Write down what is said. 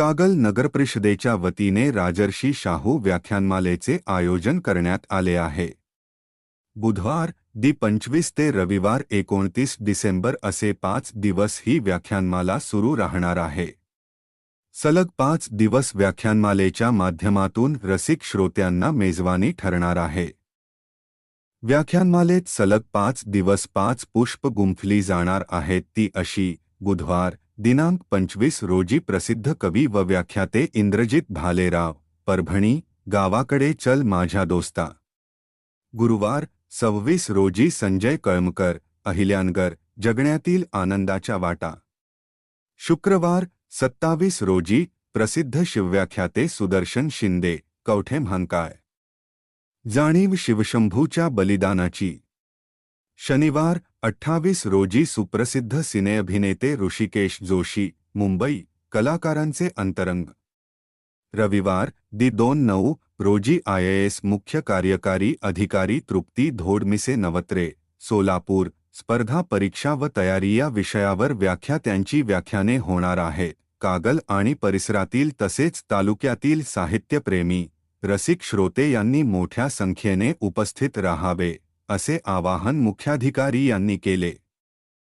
कागल नगरपरिषदेच्या वतीने राजर्षी शाहू व्याख्यानमालेचे आयोजन करण्यात आले आहे. बुधवार दि पंचवीस ते रविवार एकोणतीस डिसेंबर असे पाच दिवस ही व्याख्यानमाला सुरू राहणार आहे. सलग पाच दिवस व्याख्यानमालेच्या माध्यमातून रसिक श्रोत्यांना मेजवानी ठरणार आहे. व्याख्यानमालेत सलग पाच दिवस पाच पुष्प गुंफली जाणार आहेत ती अशी बुधवार दिनांक पंचवीस रोजी प्रसिद्ध कवी व व्याख्याते इंद्रजित भालेराव परभणी गावाकडे चल माझ्या दोस्ता. गुरुवार सव्वीस रोजी संजय कळमकर अहिल्यानगर जगण्यातील आनंदाच्या वाटा. शुक्रवार सत्तावीस रोजी प्रसिद्ध शिवव्याख्याते सुदर्शन शिंदे कवठे म्हानकाय जाणीव शिवशंभूच्या बलिदानाची. शनिवार अठ्ठावीस रोजी सुप्रसिद्ध सिनेअभिनेते ऋषिकेश जोशी मुंबई कलाकारांचे अंतरंग. रविवार दि दोन नऊ रोजी आय मुख्य कार्यकारी अधिकारी तृप्ती धोडमिसे नवत्रे सोलापूर स्पर्धा परीक्षा व तयारी या विषयावर व्याख्या त्यांची व्याख्याने होणार आहे. कागल आणि परिसरातील तसेच तालुक्यातील साहित्यप्रेमी रसिक श्रोते यांनी मोठ्या संख्येने उपस्थित राहावे. असे आवाहन मुख्याधिकारी यांनी केले.